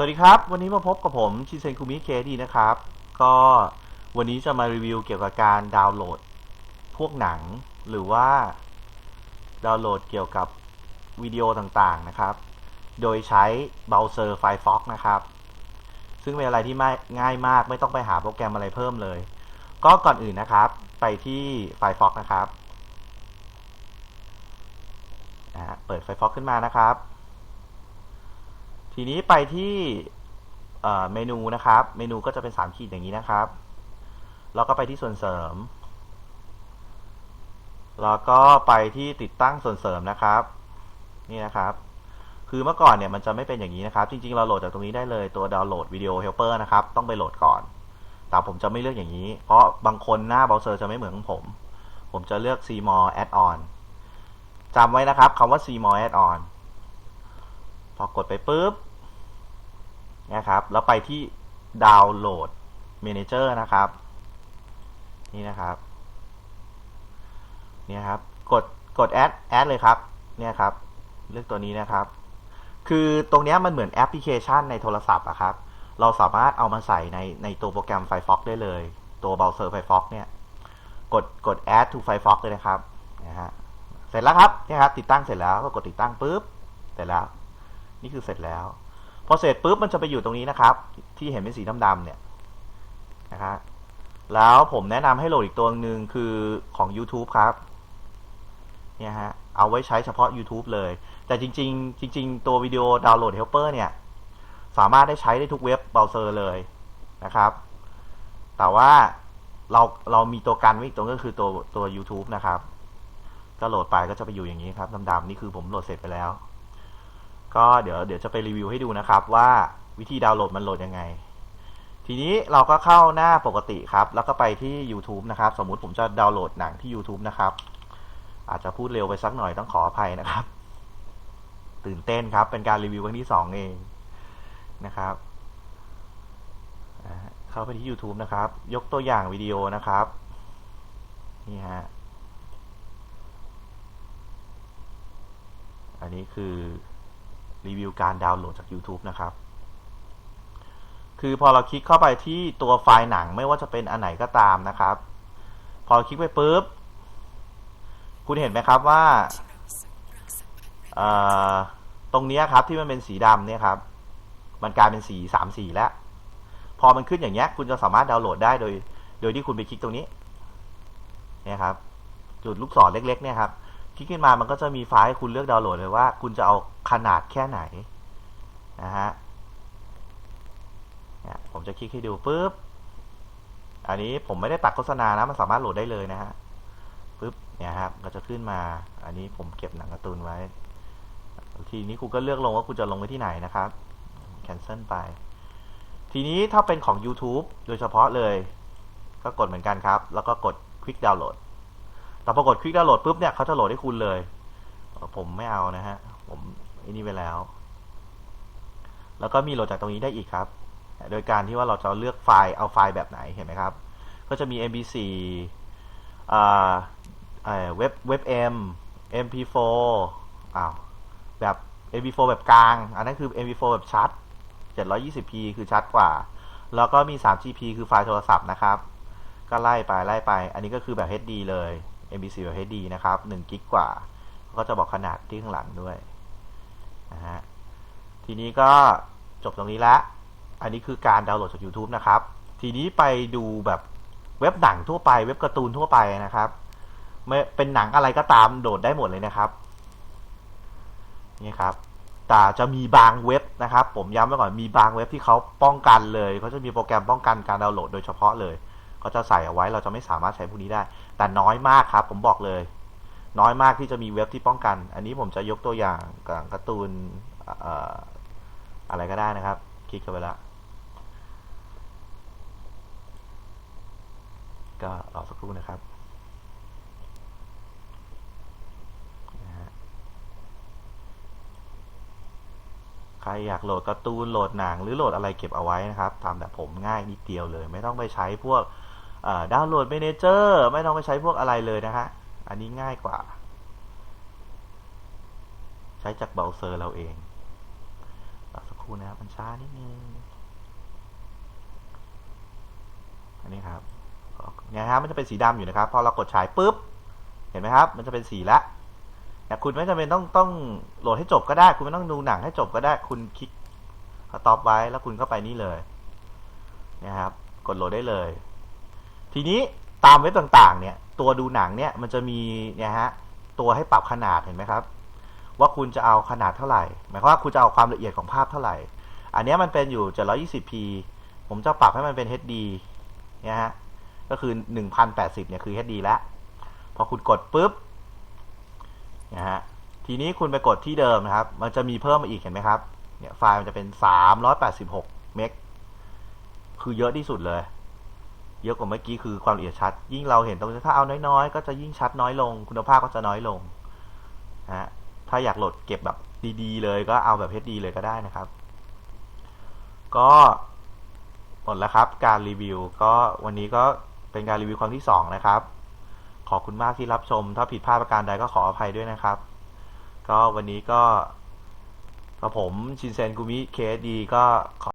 สวัสดีครับ วันนี้มาพบกับผมชิเซนคุมิเคดีนะครับ ก็วันนี้จะมารีวิวเกี่ยวกับการดาวน์โหลด พวกหนัง หรือว่า ดาวน์โหลดเกี่ยวกับวิดีโอต่างๆนะครับ โดยใช้เบราว์เซอร์ Firefox นะครับ ซึ่งเป็นอะไรที่ง่ายมาก ไม่ต้องไปหาโปรแกรมอะไรเพิ่มเลย ก็ก่อนอื่นนะครับ ไปที่ Firefox นะครับเปิด Firefox ขึ้นมานะครับ ทีนี้ไปที่เมนูนะครับ เมนูก็จะเป็น3ขีดอย่างนี้นะครับ แล้วก็ไปที่ส่วนเสริม แล้วก็ไปที่ติดตั้งส่วนเสริมนะครับ นี่นะครับ คือเมื่อก่อนเนี่ยมันจะไม่เป็นอย่างนี้นะครับ จริง ๆ เราโหลดจากตรงนี้ได้เลยตัวดาวน์โหลดวิดีโอเฮลเปอร์นะครับ ต้องไปโหลดก่อน แต่ผมจะไม่เลือกอย่างนี้ เพราะบางคนหน้าเบราว์เซอร์จะไม่เหมือนของผม ผมจะเลือก CMore Add-on จำไว้นะครับคำว่า CMore Add-on พอกดไปปุ๊บ นะครับ แล้วไปที่ดาวน์โหลด Manager นะครับ นี่นะครับเนี่ยครับ กดกด add add เลยครับ เนี่ยครับ เลือกตัวนี้นะครับ คือตรงนี้มันเหมือนแอปพลิเคชันในโทรศัพท์อะครับ เราสามารถเอามาใส่ในในตัวโปรแกรม Firefox ได้เลย ตัวเบราว์เซอร์ Firefox เนี่ย กดกด add to Firefox เลยนะครับ นะฮะ เสร็จแล้วครับ เนี่ยครับ ติดตั้งเสร็จแล้ว ก็กดติดตั้งปุ๊บ เสร็จแล้ว นี่คือเสร็จแล้ว พอเสร็จปุ๊บมันจะไปอยู่ตรงนี้นะครับ ที่เห็นเป็นสีดำๆเนี่ยนะครับแล้วผมแนะนำให้โหลดอีกตัวหนึ่งคือของ YouTube ครับเนี่ยฮะเอาไว้ใช้เฉพาะ YouTube เลย แต่จริง ๆ จริง ๆ ตัววิดีโอดาวน์โหลดเฮลเปอร์เนี่ย สามารถได้ใช้ได้ทุกเว็บเบราว์เซอร์เลยนะครับ แต่ว่าเราเรามีตัวกันไว้อีกตัวก็คือตัวตัว YouTube นะครับ ก็โหลดไปก็จะไปอยู่อย่างนี้ครับดำๆนี่คือผมโหลดเสร็จไปแล้ว ก็เดี๋ยวเดี๋ยวจะไปรีวิวให้ดูนะครับ ว่าวิธีดาวน์โหลดมันโหลดยังไง ทีนี้เราก็เข้าหน้าปกติครับ แล้วก็ไปที่ YouTube นะครับ สมมุติผมจะดาวน์โหลดหนังที่ YouTube นะครับ อาจจะพูดเร็วไปสักหน่อยต้องขออภัยนะครับ ตื่นเต้นครับ เป็นการรีวิวครั้งที่สองเองนะครับ เข้าไปที่ YouTube นะครับ ยกตัวอย่างวิดีโอนะครับ นี่ฮะอันนี้คือ รีวิวการดาวน์โหลดจาก YouTube นะครับ คือพอเราคลิกเข้าไปที่ตัวไฟล์หนังไม่ว่าจะเป็นอันไหนก็ตามนะครับ พอคลิกไปปุ๊บ คุณเห็นไหมครับว่าตรงนี้ครับที่มันเป็นสีดำเนี่ยครับ มันกลายเป็นสีสามสีแล้ว พอมันขึ้นอย่างเงี้ยคุณจะสามารถดาวน์โหลดได้โดย โดยที่คุณไปคลิกตรงนี้เนี่ยครับ จุดลูกศรเล็ก ๆ เนี่ยครับ คลิกขึ้นมามันก็จะมีไฟล์ให้คุณเลือกดาวน์โหลดเลยว่า คุณจะเอาขนาดแค่ไหนนะฮะผมจะคลิกให้ดูปุ๊บ อันนี้ผมไม่ได้ตัดโฆษณานะ มันสามารถโหลดได้เลยนะฮะปุ๊บเนี่ยครับก็จะขึ้นมา อันนี้ผมเก็บหนังการ์ตูนไว้ ทีนี้คุณก็เลือกลงว่าคุณจะลงไว้ที่ไหนนะครับ cancel ไป ทีนี้ถ้าเป็นของ YouTube โดยเฉพาะเลย ก็กดเหมือนกันครับ แล้วก็กด quick download แต่พอกด quick download ปุ๊บเนี่ยเขาจะโหลดให้คุณเลย ผมไม่เอานะฮะ ผมอันนี้ไปแล้ว แล้วก็มีโหลดจากตรงนี้ได้อีกครับ โดยการที่ว่าเราจะเลือกไฟล์เอาไฟล์แบบไหนเห็นไหมครับ ก็จะมี mp4 อ่าเว็บเว็บ m mp4 อ้าวแบบ mp4 แบบกลาง อันนั้นคือ mp4 แบบชัด 720p คือชัดกว่า แล้วก็มี 3gp คือไฟล์โทรศัพท์นะครับ ก็ไล่ไปไล่ไป อันนี้ก็คือแบบ HD เลย mp4 แบบ HD นะครับ1กิกกว่า ก็จะบอกขนาดที่ข้างหลังด้วยนะฮะทีนี้ก็จบตรงนี้ล้วอันนี้คือการดาวน์โหลดจาก YouTube นะครับ ทีนี้ไปดูแบบเว็บหนังทั่วไป เว็บการ์ตูนทั่วไปนะครับไม่เป็นหนังอะไรก็ตามโหลดได้หมดเลยนะครับ นี่ครับ แต่จะมีบางเว็บนะครับ ผมย้ำไว้ก่อน มีบางเว็บที่เขาป้องกันเลย เขาจะมีโปรแกรมป้องกันการดาวน์โหลดโดยเฉพาะเลย เขาจะใส่เอาไว้เราจะไม่สามารถใช้พวกนี้ได้ แต่น้อยมากครับ ผมบอกเลย น้อยมากที่จะมีเว็บที่ป้องกัน อันนี้ผมจะยกตัวอย่างการ์ตูนอะไรก็ได้นะครับ คลิกเข้าไปล้วก็รอสักครู่นะครับใครอยากโหลดการ์ตูนโหลดหนังหรือโหลดอะไรเก็บเอาไว้นะครับทำแบบผมง่ายนิดเดียวเลย ไม่ต้องไปใช้พวก ดาวน์โหลดเมนเจอร์ไม่ต้องไปใช้พวกอะไรเลยนะฮะ อันนี้ง่ายกว่า ใช้จากเบราว์เซอร์เราเองรอสักครู่นะครับมันช้านิดนึง อันนี้ครับเนี่ยครับมันจะเป็นสีดำอยู่นะครับ พอเรากดฉายปุ๊บ เห็นไหมครับ มันจะเป็นสีละแต่คุณไม่จำเป็นต้องต้องโหลดให้จบก็ได้ คุณไม่ต้องดูหนังให้จบก็ได้ คุณคลิกสต็อปไว้แล้วคุณก็ไปนี่เลยนะครับ กดโหลดได้เลย ทีนี้ตามเว็บต่างๆ เนี่ย ตัวดูหนังเนี่ยมันจะมีเนี่ยฮะตัวให้ปรับขนาดเห็นไหมครับ ว่าคุณจะเอาขนาดเท่าไหร่ หมายความว่าคุณจะเอาความละเอียดของภาพเท่าไหร่ อันนี้มันเป็นอยู่ 720p ผมจะปรับให้มันเป็น HD เนี่ยฮะก็คือ 1080 เนี่ยคือ HD แล้วพอคุณกดปุ๊บนะฮะทีนี้คุณไปกดที่เดิมนะครับ มันจะมีเพิ่มมาอีกเห็นไหมครับเนี่ยไฟล์มันจะเป็น 386 เมกคือเยอะที่สุดเลย เยอะกว่าเมื่อกี้คือความละเอียดชัด ยิ่งเราเห็นตรงนี้ถ้าเอาน้อยๆ ก็จะยิ่งชัดน้อยลง คุณภาพก็จะน้อยลงฮะถ้าอยากโหลดเก็บแบบดีๆ เลยก็เอาแบบ HD เลยก็ได้นะครับ ก็หมดแล้วครับการรีวิว ก็วันนี้ก็เป็นการรีวิวครั้งที่สองนะครับ ขอบคุณมากที่รับชม ถ้าผิดพลาดประการใดก็ขออภัยด้วยนะครับ ก็วันนี้ก็กระผมชินเซนกุมิเคดีก็ขอ